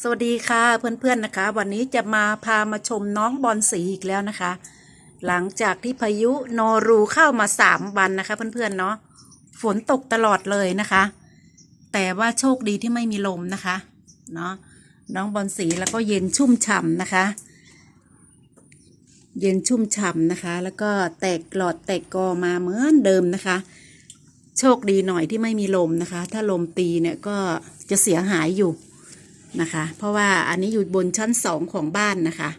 สวัสดีค่ะเพื่อนๆนะคะ วันนี้จะมาพามาชมน้องบอลสีอีกแล้วนะคะ หลังจากที่พายุโนรูเข้ามาสามวันนะคะ เพื่อนๆเนาะฝนตกตลอดเลยนะคะ แต่ว่าโชคดีที่ไม่มีลมนะคะเนาะน้องบอลสีแล้วก็เย็นชุ่มฉ่ำนะคะ เย็นชุ่มฉ่ำนะคะ แล้วก็แตกหลอดแตกกอมาเหมือนเดิมนะคะ โชคดีหน่อยที่ไม่มีลมนะคะ ถ้าลมตีเนี่ยก็จะเสียหายอยู่ นะคะ เพราะว่าอันนี้อยู่บนชั้นสองของบ้านนะคะ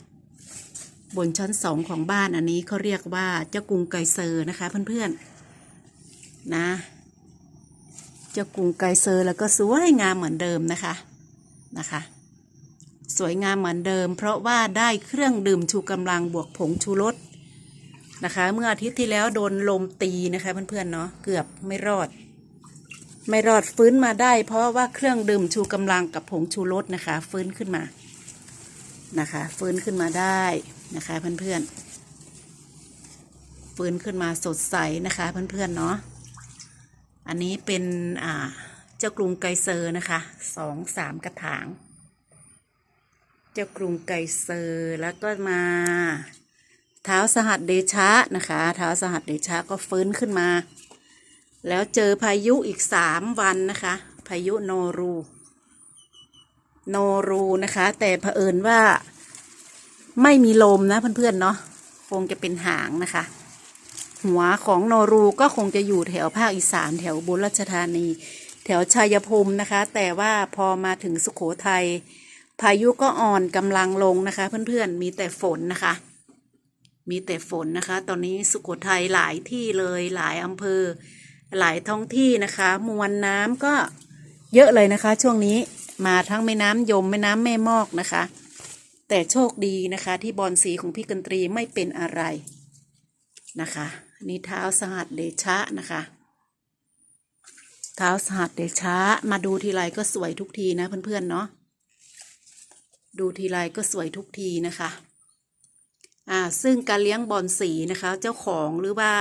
บนชั้นสองของบ้านอันนี้เขาเรียกว่าเจ้ากรุงไกเซอร์นะคะเพื่อนๆนะ เจ้ากรุงไกเซอร์แล้วก็สวยงามเหมือนเดิมนะคะนะคะ สวยงามเหมือนเดิม เพราะว่าได้เครื่องดื่มชูกำลังบวกผงชูรสนะคะ เมื่ออาทิตย์ที่แล้วโดนลมตีนะคะเพื่อนๆเนาะเกือบไม่รอด ไม่รอดฟื้นมาได้ เพราะว่าเครื่องดื่มชูกำลังกับผงชูรสนะคะ ฟื้นขึ้นมานะคะ ฟื้นขึ้นมาได้นะคะเพื่อนๆฟื้นขึ้นมาสดใสนะคะเพื่อนๆเนาะอันนี้เป็นอ่าเจ้ากรุงไกเซอร์นะคะสองสามกระถาง เจ้ากรุงไกเซอร์แล้วก็มาเท้าสหัสเดชะนะคะเท้าสหัสเดชะก็ฟื้นขึ้นมา แล้วเจอพายุอีกสามวันนะคะ พายุโนรู โนรูนะคะ แต่เผอิญว่าไม่มีลมนะเพื่อนๆเนาะคงจะเป็นหางนะคะ หัวของโนรูก็คงจะอยู่แถวภาคอีสานแถวบุรีราชธานี แถวชัยภูมินะคะ แต่ว่าพอมาถึงสุขโขทัยพายุก็อ่อนกำลังลงนะคะ เพื่อนๆมีแต่ฝนนะคะ มีแต่ฝนนะคะ ตอนนี้สุโขทัยหลายที่เลยหลายอำเภอ หลายท้องที่นะคะ มวลน้ำก็เยอะเลยนะคะ ช่วงนี้มาทั้งแม่น้ำยมแม่น้ำแม่มอกนะคะ แต่โชคดีนะคะ ที่บอลสีของพี่กันตรีไม่เป็นอะไรนะคะนนี่เท้าสหัสเดชะนะคะ เท้าสหัสเดชะ มาดูทีไรก็สวยทุกทีนะเพื่อนๆเนาะดูทีไรก็สวยทุกทีนะคะอ่าซึ่งการเลี้ยงบอลสีนะคะ เจ้าของหรือว่า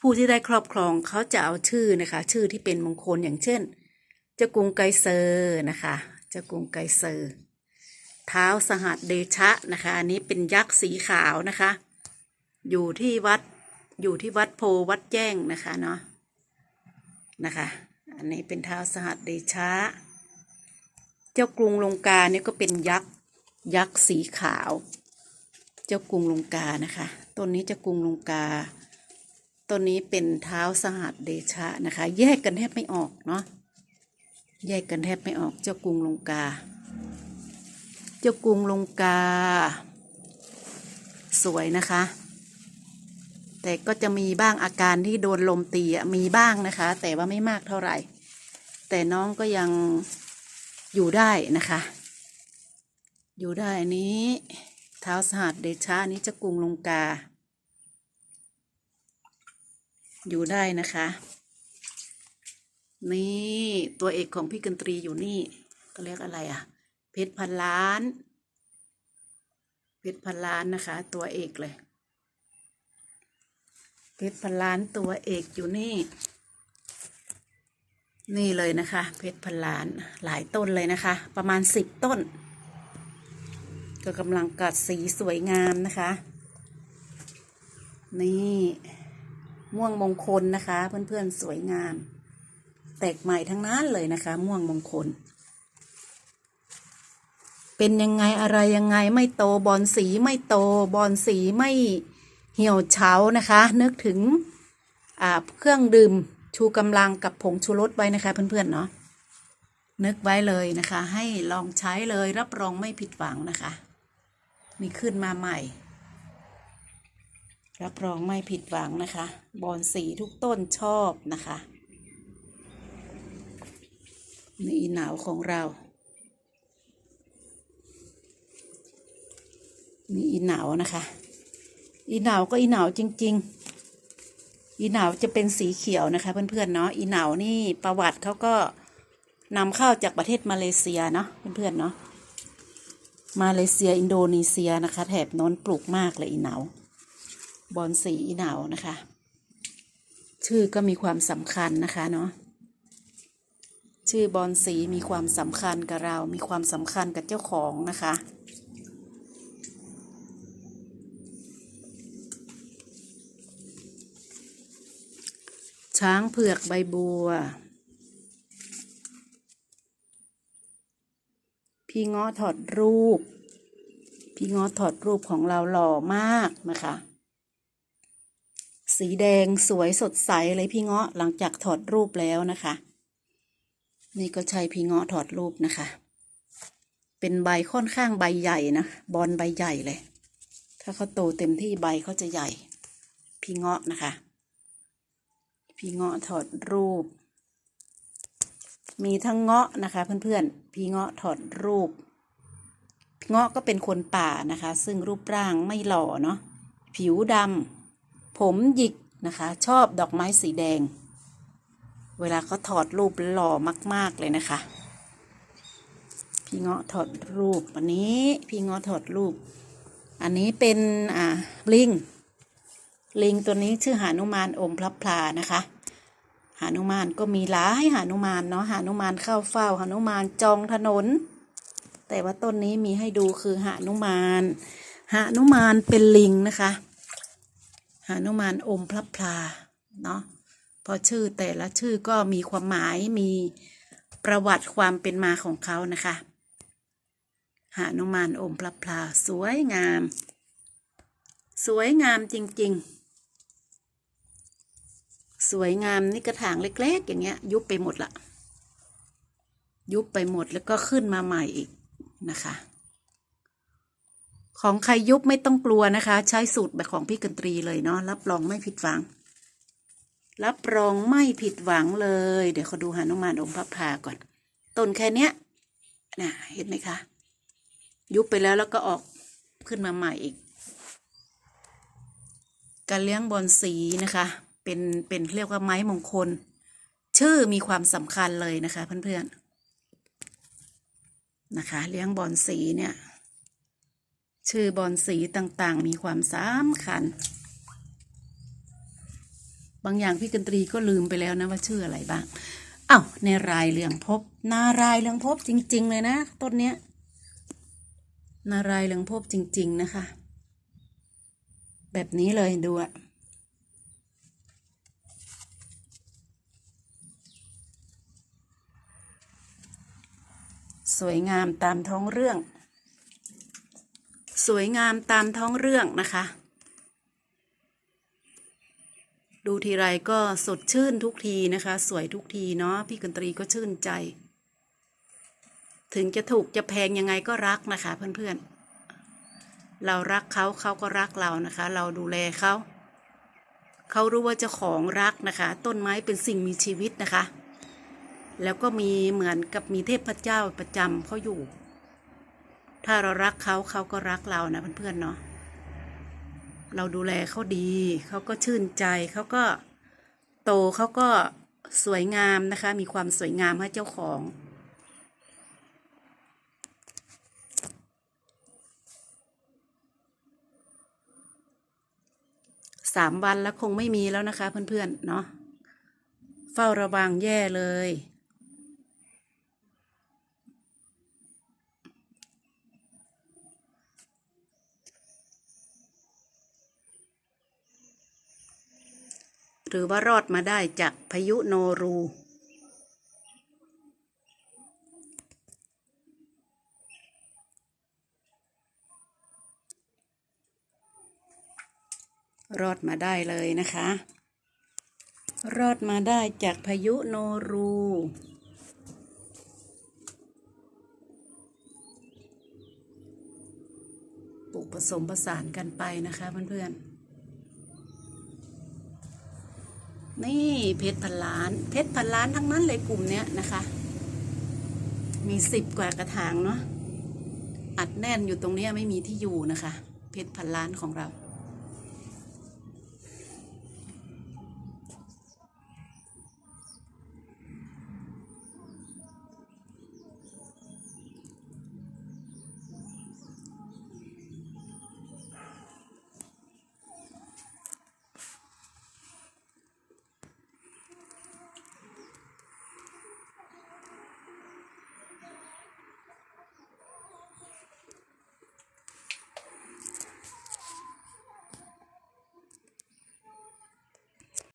ผู้ที่ได้ครอบครองเขาจะเอาชื่อนะคะ ชื่อที่เป็นมงคลอย่างเช่น เจ้ากรุงไกเซอร์นะคะเจ้ากรุงไกเซอร์ เท้าสหัสเดชะนะคะ อันนี้เป็นยักษ์สีขาวนะคะ อยู่ที่วัดอยู่ที่วัดโพวัดแจ้งนะคะเนาะนะคะ อันนี้เป็นเท้าสหัสเดชะ เจ้ากรุงลงกาเนี่ยก็เป็นยักษ์ยักษ์สีขาว เจ้ากรุงลงกานะคะต้นนี้เจ้ากรุงลงกา ต้นนี้เป็นเท้าสหัสเดชะนะคะ แยกกันแทบไม่ออกเนาะแยกกันแทบไม่ออกเจ้ากรุงลงกา เจ้ากรุงลงกา สวยนะคะ แต่ก็จะมีบ้างอาการที่โดนลมตีมีบ้างนะคะ แต่ว่าไม่มากเท่าไหร่ แต่น้องก็ยังอยู่ได้นะคะ อยู่ได้นี้เท้าสหัสเดชะนี้เจะกรุงลงกา อยู่ได้นะคะ นี่ตัวเอกของพี่กันตรีอยู่นี่ก็เรียกอะไรอะเพชรพันล้าน เพชรพันล้านนะคะ ตัวเอกเลย เพชรพันล้านตัวเอกอยู่นี่ นี่เลยนะคะ เพชรพันล้านหลายต้นเลยนะคะ ประมาณสิบต้น ก็กำลังกัดสีสวยงามนะคะ นี่ ม่วงมงคลนะคะ เพื่อนๆสวยงาม แตกใหม่ทั้งนั้นเลยนะคะ ม่วงมงคล เป็นยังไงอะไรยังไงไม่โตบอลสีไม่โตบอลสีไม่เหี่ยวเฉานะคะ นึกถึงอ่าเครื่องดื่มชูกำลังกับผงชูรสไว้นะคะเพื่อนๆเนาะนึกไว้เลยนะคะ ให้ลองใช้เลยรับรองไม่ผิดหวังนะคะ มีขึ้นมาใหม่ รับรองไม่ผิดหวังนะคะ บอนสีทุกต้นชอบนะคะ นี่หนาวของเรา นี่อีหนาวนะคะ อีหนาวก็อีหนาวจริง ๆ อีหนาวจะเป็นสีเขียวนะคะ เพื่อนๆเนาะ อีหนาวนี่ประวัติเขาก็นำเข้าจากประเทศมาเลเซียเนาะเพื่อนๆเนาะ มาเลเซียอินโดนีเซียนะคะ แถบน้นปลูกมากเลยอีเหนา บอนสีเหนาวนะคะ ชื่อก็มีความสำคัญนะคะเนาะชื่อบอลสีมีความสำคัญกับเรา มีความสำคัญกับเจ้าของนะคะ ช้างเผือกใบบัว พี่ง้อถอดรูป พี่ง้อถอดรูปของเราหล่อมากนะคะ สีแดงสวยสดใสเลยพี่เงาะหลังจากถอดรูปแล้วนะคะ นี่ก็ใช่พี่เงาะถอดรูปนะคะ เป็นใบค่อนข้างใบใหญ่นะบอลใบใหญ่เลย ถ้าเขาโตเต็มที่ใบเขาจะใหญ่ พี่เงาะนะคะ พี่เงาะถอดรูป มีทั้งเงาะนะคะเพื่อนๆพี่เงาะถอดรูปเงาะก็เป็นคนป่านะคะ ซึ่งรูปร่างไม่หล่อเนาะผิวดำ ผมหยิกนะคะ ชอบดอกไม้สีแดง เวลาเขาถอดรูปหล่อมาก ๆ เลยนะคะ พี่เงาะถอดรูปอันนี้พี่เงาะถอดรูป อันนี้เป็นอ่าลิงลิงตัวนี้ชื่อหานุมานอมพลับพลานะคะหานุมานก็มีหลายหานุมานเนาะหานุมานเข้าเฝ้าหานุมานจองถนน แต่ว่าต้นนี้มีให้ดูคือหานุมานหานุมานเป็นลิงนะคะ หานุมานอมพลับพลาเนาะเพราะชื่อแต่ละชื่อก็มีความหมายมีประวัติความเป็นมาของเขานะคะหานุมานอมพลับพลาสวยงาม สวยงามจริง ๆ สวยงามนี่กระถางเล็ก ๆ อย่างเงี้ย ยุบไปหมดละยุบไปหมดแล้วก็ขึ้นมาใหม่อีกนะคะ ของใครยุบไม่ต้องกลัวนะคะ ใช้สูตรแบบของพี่กันตรีเลยเนาะรับรองไม่ผิดหวัง รับรองไม่ผิดหวังเลย เดี๋ยวเขาดูหานุมานองค์พระพาก่อน ต้นแค่เนี้ยนะเห็นไหมคะ ยุบไปแล้วแล้วก็ออกขึ้นมาใหม่อีก การเลี้ยงบอนสีนะคะ เป็นเป็นเรียกว่าไม้มงคล ชื่อมีความสำคัญเลยนะคะเพื่อนๆนะคะ เลี้ยงบอนสีเนี่ย ชื่อบอนสีต่างๆ มีความสำคัญ บางอย่างพี่กันตรีก็ลืมไปแล้วนะว่าชื่ออะไรบ้างอ้าวในรายเรืองพบ นารายเรืองพบจริง ๆ เลยนะต้นเนี้ย นารายเรืองพบจริง ๆ นะคะ แบบนี้เลยดูอะสวยงามตามท้องเรื่อง สวยงามตามท้องเรื่องนะคะ ดูทีไรก็สดชื่นทุกทีนะคะ สวยทุกทีเนาะพี่กันตรีก็ชื่นใจ ถึงจะถูกจะแพงยังไงก็รักนะคะเพื่อนๆ เรารักเขาเขาก็รักเรานะคะ เราดูแลเขาเขารู้ว่าเจ้าของรักนะคะ ต้นไม้เป็นสิ่งมีชีวิตนะคะ แล้วก็มีเหมือนกับมีเทพเจ้าประจำเขาอยู่ ถ้าเรารักเขาเขาก็รักเรานะเพื่อนๆเนาะเราดูแลเขาดี เขาก็ชื่นใจเขาก็โตเขาก็สวยงามนะคะ มีความสวยงามให้เจ้าของ สามวันแล้วคงไม่มีแล้วนะคะเพื่อนๆเนาะเฝ้าระวังแย่เลย หรือว่ารอดมาได้จากพายุโนรู รอดมาได้เลยนะคะ รอดมาได้จากพายุโนรูปลูกผสมผสานกันไปนะคะเพื่อนๆ นี่เพชรพันล้าน เพชรพันล้านทั้งนั้นเลยกลุ่มเนี้ยนะคะ มีสิบกว่ากระถางเนาะอัดแน่นอยู่ตรงเนี้ยไม่มีที่อยู่นะคะ เพชรพันล้านของเรา